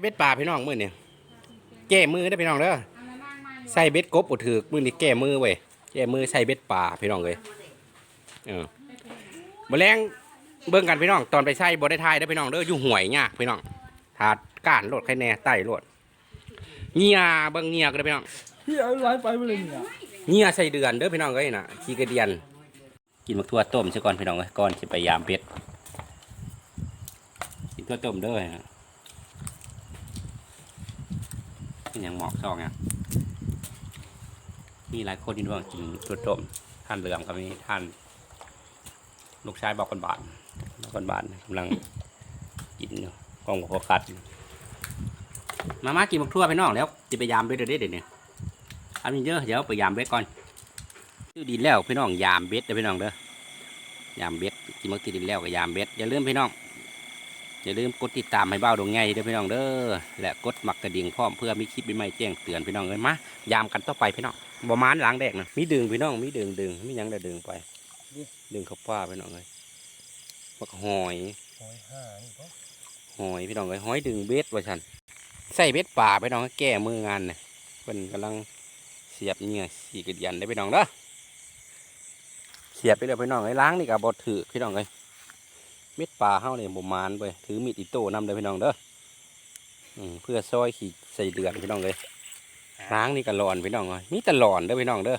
เบ็ดป่าพี่น้องมื้อนี่แก้มือได้อพี่น้องเด้อใส่เบ็ดกบบ่ถือมื้อนี้แก้มือเว้ยแก้มือใส่เบ็ดป่าพี่น้องเอ้ยเออบ่แรงเบิ่งกันพี่น้องตอนไปใส่บ่ได้ทายเด้อพี่น้องเด้ออยู่ห่วยยากพี่น้องถาดก้านโลดใครแน่ใต้โลดเงียเบิ่งเงียกันเด้อพี่น้องพี่เอาไลฟ์ไปเลยเนี่ยเงียใส่เดือนเด้อพี่น้องเอ้ยน่ะขี้กระเดียน กินมักทั่วต้มซะก่อนพี่น้องเอ้ยก่อนสิไปยามเป็ดกินทั่วต้มเด้อนะ เป็นหยังหมอกซองเนี่ยมีหลายคนที่ว่ากินทั่วต้มท่านเหลือมก็มีท่าน ลูกชายบอกคนบาทบอกคนบาทกำลังกินอยู่กล้องโฟกัสมามากินมักทั่วพี่น้องแล้วจะไปยามเป็ดเด้เด้อเดี๋ยวนี้อันนี้เยอะเดี๋ยวไปยามเบ็ดก่อนชื่อดินแล้วพี่น้องยามเบ็ดเด้อพี่น้องเด้อยามเบ็ดกินมักติดินแล้วกับยามเบ็ดอย่าลืมพี่น้อง อย่าลืมกดติดตามให้เบ้าดงไงเด้อพี่น้องเด้อและกดหมักกระดิ่งพร้อมเพื่อมีคลิปใหม่ๆแจ้งเตือนพี่น้องเลยมายามกันต่อไปพี่น้องบ่มานหล้างแดกนะมีดึงพี่น้องมีดึงดึงมีหยังได้ดึงไป ดึงเข้าป้าพี่น้องเลยมักหอยหอยห้านี่ก็หอยพี่น้องเลยหอยดึงเบ็ดว่าฉันใส่เบ็ดป่าพี่น้องแก้มืองานเนี่ยเพิ่นกำลังเสียบเหงื่อสีกระเดียนได้พี่น้องเด้อเสียบไปเลยพี่น้องไอ้ล้างนี่กับบดถือพี่น้องเลยเม็ดปลาเฮาเนี่ยบ่มานไปถือมีดอิโต้นำเลยพี่น้องเด้ออเพื่อซอยขีดใส่เดือนพี่น้องเลยล้างนี่ก็หลอนพี่น้องเลยมีแต่หลอนเด้อพี่น้องเด้อ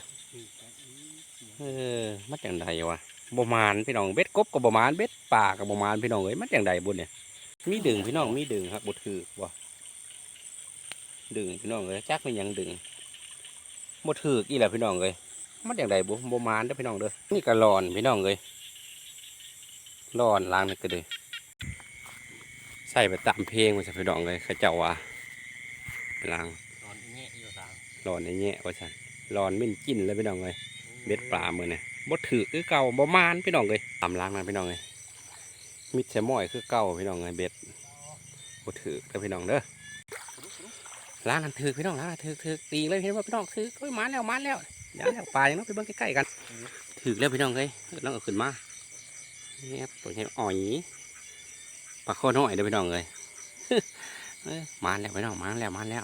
เออมันจังไดวะบ่มานพี่น้องเบ็ดกบก็บ่มานเบ็ดปลาก็บ่มานพี่น้องเอ้ยมันจังไดบุญเนี่ยมีดึงพี่น้องมีดึงครับบ่ถือบ่ดึงพี่น้องเลยจักมันยังดึงบ่ถือกอีแหละพี่น้องเลยมันอย่างไรบ่บ่มานเด้อพี่น้องเด้อนี่ก็ร้อนพี่น้องเลย ร้อนล้างนี่ก็เลยใส่ไปตามเพลงมาสัพี่น้องเลยเขาเจ้าว่าล้างนอนแง่อยู่ทางร้อนในแง่ว่าซั่นร้อนมิ่นกินเลยพี่น้องเลยเบ็ดปลามื้อนี่บ่ถือกคือเก่าบ่มานพี่น้องเลยตามล้างนั่นพี่น้องเลยมิดแซมอยคือเก่าพี่น้องเลยเบ็ดบ่ถือกเด้อพี่น้องเด้อล้างกันถือกพี่น้องล้างกันถือกถือกตีเลยเห็นว่าพี่น้องถือกโอ้ยมาแล้วมาแล้วเดี๋ยวแล้วปลายังต้องไปเบิ่งใกล้ๆกัน ถือแล้วพี่น้องเอ้ยน้องเอาขึ้นมา เนี่ยตัวนี้อ่อยปลาโคน้อยเด้อพี่น้องเอ้ยเอ้ยมาแล้วพี่น้องมาแล้วมาแล้ว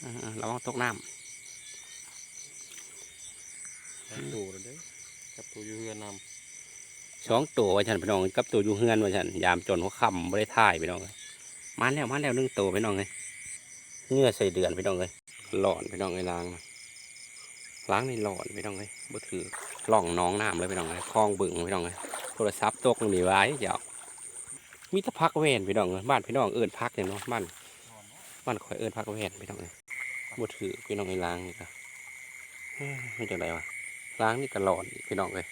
เออๆระวังตกน้ตูเลยเด้กับตูอยู่เรือนนำสองตัวว่าฉันพี่น้องกับตัวอยู่เฮือนว่าฉันยามจนหัวค่ำไม่ได้ท่ายพี่น้องเอ้ยมาแล้วมาแล้วหนึ่งตัวพี่น้องเอ้ยเหงื่อใส่เดือนพี่น้องเอ้ยหลอนพี่น้องเอ้ยล้างนะล้างในหลอนพี่น้องเอ้ยบ่ถือล่องน้องน้ำเลยพี่น้องเอ้ยคลองบึงพี่น้องเอ้ย โทรศัพท์ตกนี่ไว้เดี๋ยวมีแต่พักเวนพี่น้องเอ้ยบ้านพี่น้องเอิญพักเนี่ยเนาะบ้านบ้านข่อยเอิญพักเวนพี่น้องเลยบ่ถือพี่น้องไอ้ล้างนี่ก็เอ้ยมันจะไรวะล้างนี่ก็หลอนพี่น้องเลย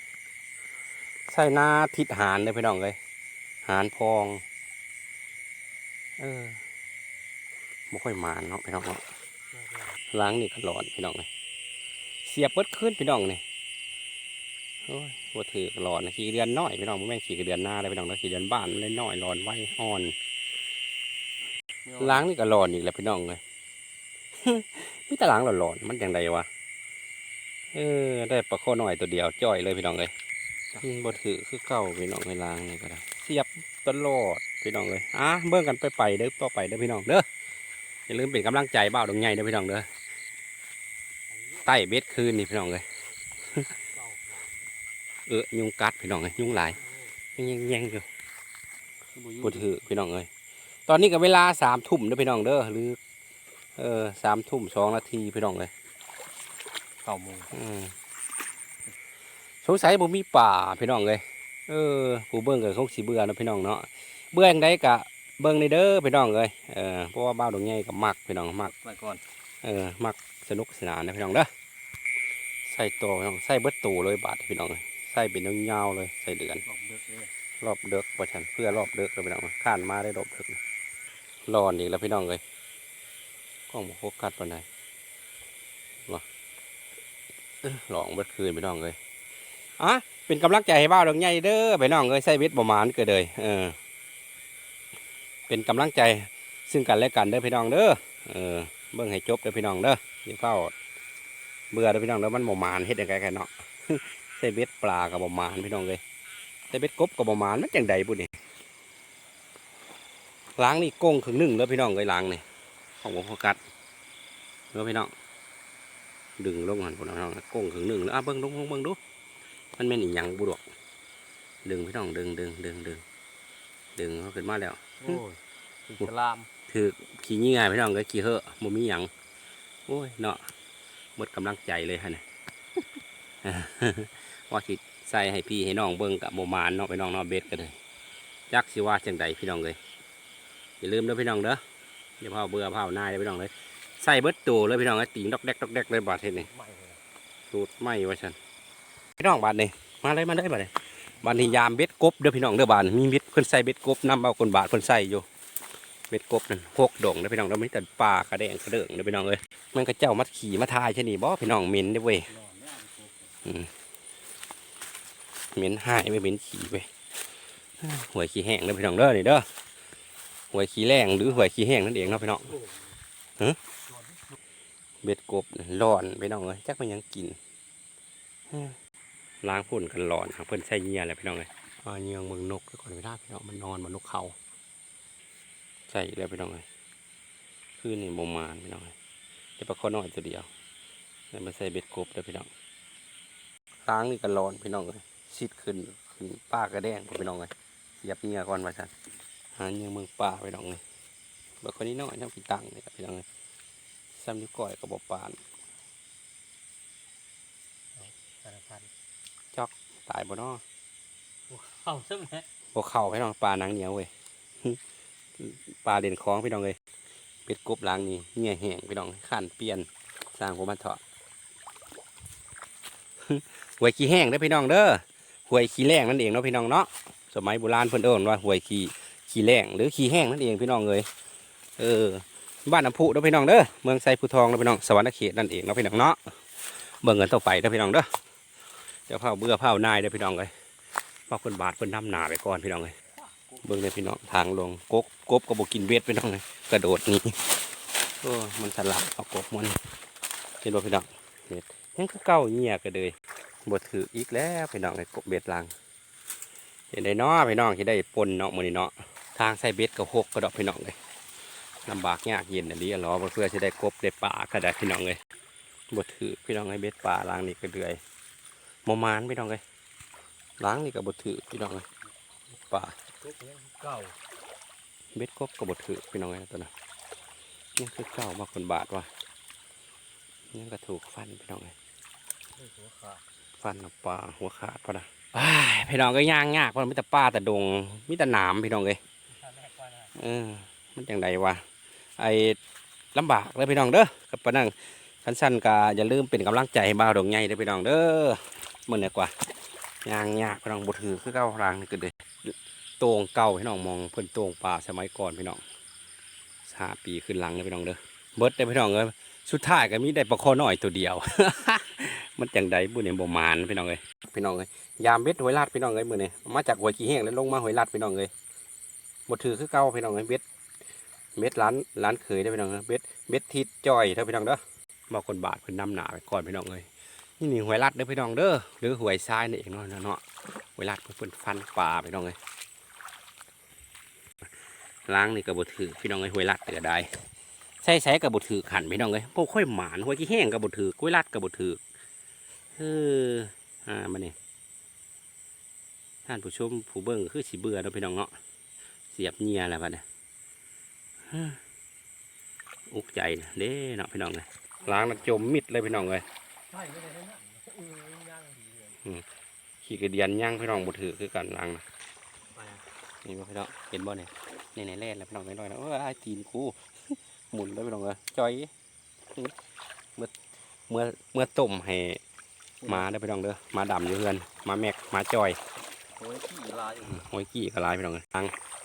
ใส่หน้าทิศหานเลยพี่น้องเลยหานพอง เออบ่ค่อยมานเนาะพี่น้องเนาะล้างนี่ก็หลอนพี่น้องเลยเสียบเบิดขึ้นพี่น้องนี่โอ้ย ว่าถือหลอนขี่เดือนน้อยพี่น้องบ่แม่นขี่เดือนหน้าเลยพี่น้องแล้วขี่เดือนบ้านเลยน้อยหลอนไว้อ่อน ล้างนี่ก็หลอนอีกแล้วพี่น้องเลยมีแต่ล้างหลอนๆมันอย่างไรวะเออได้ปลาโคน้อยตัวเดียวจ้อยเลยพี่น้องเลยบ่ถือคือเก่าพี่น้องเลยล้างนี่ก็ได้เสียบตลอดพี่น้องเลยอะเบิ่งกันไปไปเด้อต่อไปเด้อพี่น้องเด้ออย่าลืมเป็นกำลังใจบ้าวดงใหญ่เด้อพี่น้องเด้อใต้เบ็ดคืนนี่พี่น้องเลย เออยุงกัดพี่น้องเลยยุงหลายยังยังยังอยู่ปวดถือพี่น้องเลยตอนนี้ก็เวลาสามทุ่มเด้อพี่น้องเด้อหรือ เออสามทุ่มสองนาทีพี่น้องเลยเก้าโมงอืมสงสัยบ่มีป่าพี่น้องเลยเออผู้เบิ่งก็คงสิเบื่อเนาะพี่น้องเนาะเบื่อจังไดกะเบิ่งในเด้อพี่น้องเลยเออเพราะว่าบ้าวดงใหญ่กับมักพี่น้องมักไปก่อนเออมักสนุกสนานนะพี่น้องเด้อใส่ตัวพี่น้องใส่เบิดตูเลยบาดพี่น้องเลย ใส่เป็นยาวๆเลยใส่เดือนหลบเด็กเลยรอบเด็กประชันเพื่อรอบเด็กเลยพี่น้องข้านมาได้รอบเด็กรอนอีกแล้วพี่น้องเลยกล้องโฟกัสปานใดวะเอ้อหลองเบิดคืนพี่น้องเลยอะเป็นกำลังใจให้บ้าวดอกใหญ่เด้อพี่น้องเลยใส่เบ็ดประมาณเกิดเลยเออ เป็นกำลังใจซึ่งกันและกันเด้อพี่น้องเด้อเออเบิ่งให้จบเด้อพี่น้องเด้ออย่าเข้าเบื่อเด้อพี่น้องเด้อมันบ่มานเฮ็ดยังไงกันเนาะ ใส่เบ็ดปลากับบ่มานพี่น้องเลยแต่เบ็ดกบกับประมาณมันจังใดบุนี่ล้างนี่โก้งครึ่งหนึ่งแล้วพี่น้องเลยล้างนี่ของผมโฟกัสแล้วพี่น้องดึงลงหันพี่น้องโก้งครึ่งหนึ่งแล้วอะเบิ้งลงลงเบิ้งดูมันเป็นอีหยังบุดอกดึงพี่น้องดึงดึงดึงดึงดึงเขาขึ้นมาแล้วโอ้ยอิสลามถือขี่ยี่ง่ายพี่น้องก็ขี่เหอะบ่มีหยังโอ้ยเนาะหมดกำลังใจเลยฮะเนี่ย ว่าสิใส่ให้พี่ให้น้องเบิ่งกับโมมานเนาะพี่น้องเนาะเบ็ดกันเลยจักสิว่าจังใดพี่น้องเลยอย่าลืมเด้อพี่น้องเด้ออย่าเผาเบื่อเผาหน้าเด้อพี่น้องเลยใส่เบิดตัวเลยพี่น้องเลยติงดอกแดกดอกแดกเลยบาดเทนี่ใหม่สูตรไม่ว่าฉันพี่น้องบาดนี่มาเลยมาเลยบาดนี่บาดนี่ยามเบ็ดกบเด้อพี่น้องเด้อบาดมีเบ็ดเพิ่นใส่เบ็ดกบนํเอาคนบาดเพิ่นใส่อยู่เบ็ดกบนั่นหกดงเด้อพี่น้องเราไม่แต่ปลากระแดงกระเดิงเด้อพี่น้องเอ้ยมันก็เจ้ามัดขี่มาทายใช่นี่บ่พี่น้องม็นเด้อเว้ย เหม็นหายไปเหม็นขี่ไปหวยขี้แห้งเด้อพี่น้องเด้อนี่เด้อหวยขี้แรงหรือหวยขี้แห้งนั่นเองเนาะพี่น้องฮะเบ็ดกบนั่นร้อนพี่น้องเอ้ยจักมันยังกินฮะล้างฝุ่นกันร้อนหาเพิ่นใส่เหงียแหละพี่น้องเอ้ยอ่าเหงียงเมืองนกก่อนไม่ได้พี่น้องมันนอนมันนกเขาใส่อีกแล้วพี่น้องเลยคือนี่โมมานพี่น้องเลยเดี๋ยวปลาข้อน้อยตัวเดียวแล้วมาใส่เบ็ดกบเด้อพี่น้องล้างนี่ก็ร้อนพี่น้องเลย ซิดขึ้นขึ้นป้ากระแดงพี่น้องเลยเสียบเหงื่อก่อนว่าสันหาเหงื่อเมืองป่าพี่น้องเลยปลาข้อนี้น้อยน้ำพี่ตังนี่ครับพี่น้องเลยซ้ำนิ้วก้อยกับบปานสารพันตายบ่เนาะเอาใช่ไหมบ่เข่าพี่น้องปลาหนังเหนียวเว้ยปลาเด่นคล้องพี่น้องเลยเป็ดกบล้างนี่เหงื่อแห้งพี่น้องขันเปลี่ยนสร้างผมมาเถาะหวยขี้แห้งเด้อพี่น้องเด้อ หวยขี้แรงนั่นเองเนาะพี่น้องเนาะสมัยโบราณเพิ่นเอิ้นว่าหวยขี้ขี้แรงหรือขี้แห้งนั่นเองพี่น้องเลยเออบ้านน้ำพุเด้อพี่น้องเด้อเมืองไซภูทองเด้อพี่น้องสวรรค์เขตนั่นเองเนาะพี่น้องเนาะเบิ่งกันต่อไปเด้อพี่น้องเด้อเดี๋ยวเผาเบื่อเผานายเด้อพี่น้องเลยเพราะคนบาดเพิ่นนำหนาไปก่อนพี่น้องเลยเบิ่งเลยพี่น้องทางลงกบกบก็บ่กินเวทพี่น้องเลยกระโดดนี่โอ้มันสลับเอากบมันเห็นบ่พี่น้องเวทยังคือเก่าเงียก็เลย บถืออีกแล้วพี่น้องไอ้กบเบ็ดลังเห็นได้เนาะพี่น้องที่ได้ปนเนาะมื้อนี้เนาะทางใส่เบ็ดก็หกกระดอกพี่น้องเลยลำบากยากเย็นอันนี้รอเพื่อจะได้กบได้ปลาก็ได้พี่น้องเลยบถือพี่น้องไอ้เบ็ดปลาล้างนี่ก็เดือยมมานพี่น้องเลยล้างนี่ก็บถือพี่น้องเลยปลาทุกยังเก่าเบ็ดกบก็บถือพี่น้องเลยตัวนั้นนี่คือเก้ามาคนบาทว่ะนี่ก็ถูกฟันพี่น้องเลยด้วยหัวขาด ฟันกับปลาหัวขาดพอนะอ้พี่น้องก็ย่างยากเพราะมันมีแต่ปลาแต่ดงมีแต่หนามพี่น้องเลยเออมันจังไดวะไอ้ลำบากเลยพี่น้องเด้อกับปนังคันสั้นก็อย่าลืมเป็นกำลังใจให้บ่าวดงใหญ่เด้อพี่น้องเด้อมื่อนี้กว่าย่างยากพี่น้องบ่ถือคือเก่ารางนี่ก็เลยต่งเก่าพี่น้องมองเพิ่นต่งป่าสมัยก่อนพี่น้องห้าปีขึ้นหลังเลยพี่น้องเด้อเบิดเด้พี่น้องเอ้ยสุดท้ายก็มีได้ปลาคอหน้อยตัวเดียว มันจังไดบุญเนี่ยบ่มานพี่น้องเอ้ยพี่น้องเอ้ยยามเบ็ดหวยลาดพี่น้องเอ้ยมื้อนี้มาจากหัวขี้แห้งแล้วลงมาหวยลาดพี่น้องเอ้ยบ่ถือคือเก่าพี่น้องเอ้ยเบ็ดเบ็ดร้านร้านเคยได้พี่น้องเอ้ยเบ็ดเบ็ดทิดจอยเท่าพี่น้องเด้อบ่คนบาทเพิ่นนำหนาไปก่อนพี่น้องเอ้ยนี่นี่หวยลาดเด้อพี่น้องเด้อหรือหวยทรายนี่เองเนาะเนาะหวยลาดเพิ่นฟันปลาพี่น้องเอ้ยล้างนี่ก็บ่ถือพี่น้องเอ้ยหวยลาดเตือได้ใส่ใส่ก็บ่ถือขันพี่น้องเอ้ยบ่ค่อยหมานหวยขี้แห้งก็บ่ถือหวยลาดก็บ่ถือ เอออ่ามาเนี่ยท่านผู้ชมผู้เบิ่งคือสีเบื่อเนาะพี่น้องเนาะเสียบเงียแล้วบัดเนี่ยอุกใจนะเด้เนาะพี่น้องเลยล้างน้ำจมมิดเลยพี่น้องเลยใช่ไม่ได้นั่นเออย่างดีเลยขี่กระเดียนย่างพี่น้องบ่ถือคือกันล้างนะนี่พี่น้องเห็นบ่เนี่ยนี่ในแร่แล้วพี่น้องน้อยๆนะเออไอ้ายตีนกูหมุนแล้วพี่น้องเลยจอยเมื่อเมื่อเมื่อต้มให้ หมาเด้อพี่น้องเด้อหมาดำอยู่เพื่อนหมาแม็กหมาจอยโอ้ยขี้ลายหอยกี้ก็ลายพี่น้องเลยล้าง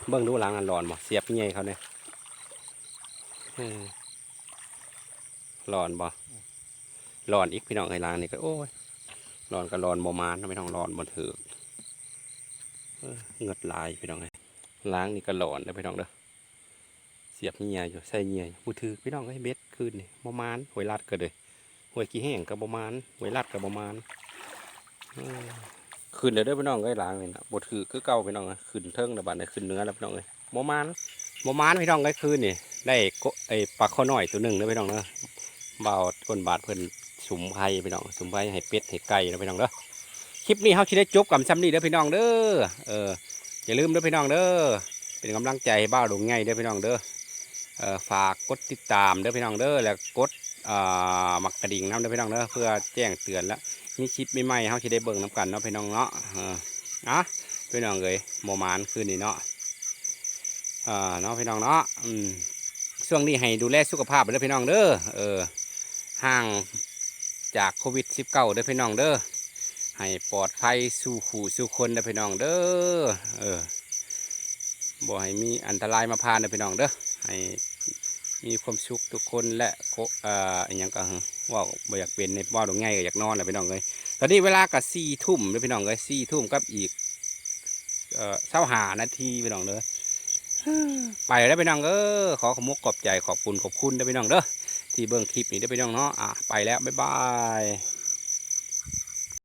เบิ่งดูล้างอันร้อนบ่เสียบเงี้ยเขาเนี่ยเออร้อนบ่ร้อนอีกพี่น้องไอ้ล้างนี่ก็โอ้ยร้อนก็ร้อนบ่มานเนาะพี่น้องร้อนบ่ถือเงือดลายพี่น้องไอ้ล้างนี่ก็ร้อนเด้อพี่น้องเด้อเสียบเงี้ยอยู่ใส่เงี้ยบ่ถือพี่น้องไอ้เบ็ดคืนนี่บ่มานหวยลัดก็เลย วยขี้แห้งก็บ่มานหวยลัดก็บ่มานเออขึ้นเลยด้อพี่น้องเอ้ยล้างเลยนะบดถือคือเก่าพี่น้องขึ้นเทิงนะบัดนี้ขึ้นเนื้อแล้วพี่น้องเอ้ยบ่มานบ่มานพี่น้องก็คืนนี่ได้ไอ้ปลาข้อหน้อยตัวหนึ่งเด้อพี่น้องเด้อบ่าก้นบาทเพิ่นสุมไผ่พี่น้องสุมไผ่ให้เป็ดให้ไก่เด้อพี่น้องเด้อคลิปนี้เฮาสิได้จบกับซ้ำนี้เด้อพี่น้องเด้อเอออย่าลืมเด้อพี่น้องเด้อเป็นกำลังใจให้บ่าวงไงเด้อพี่น้องเด้อเออฝากกดติดตามเด้อพี่น้องเด้อแล้วกด อ่ามักกระดิ่งนํเด้อพี่น้องเด้อเพื่อแจ้งเตือนแล้วมีคลิปใหม่ๆเฮาสิได้เบิ่งนํกันเนาะพี่น้องเนาะอะพี่น้องเอ้ยบ่มานคืนนี้เนาะอ่าเนาะพี่น้องเนาะอืมช่วงนี้ให้ดูแลสุขภาพเด้อพี่น้องเด้อเออห่างจากโควิด -19 เด้อพี่น้องเด้อให้ปลอดภัยสู่ขู่สู่คนเด้อพี่น้องเด้อเออบ่ให้มีอันตรายมาพานเด้อพี่น้องเด้อให้ มีความสุขทุกคนและโคอ่าอย่างก็ว่าบ่อยากเป็นในบ่ดงไงก็อยากนอนแหละพี่น้องเลยตอนนี้เวลาก็สี่ทุ่มเด้อพี่น้องเลยสี่ทุ่มกับอีกเอ่อเช้าหานาทีพี่น้องเลยไปแล้วไปน้องเออขอขมุกขอบใจขอบคุณขอบคุณเด้พี่น้องเด้อที่เบิ่งคลิปนี้เด้พี่น้องเนาะอะไปแล้วบ๊ายบาย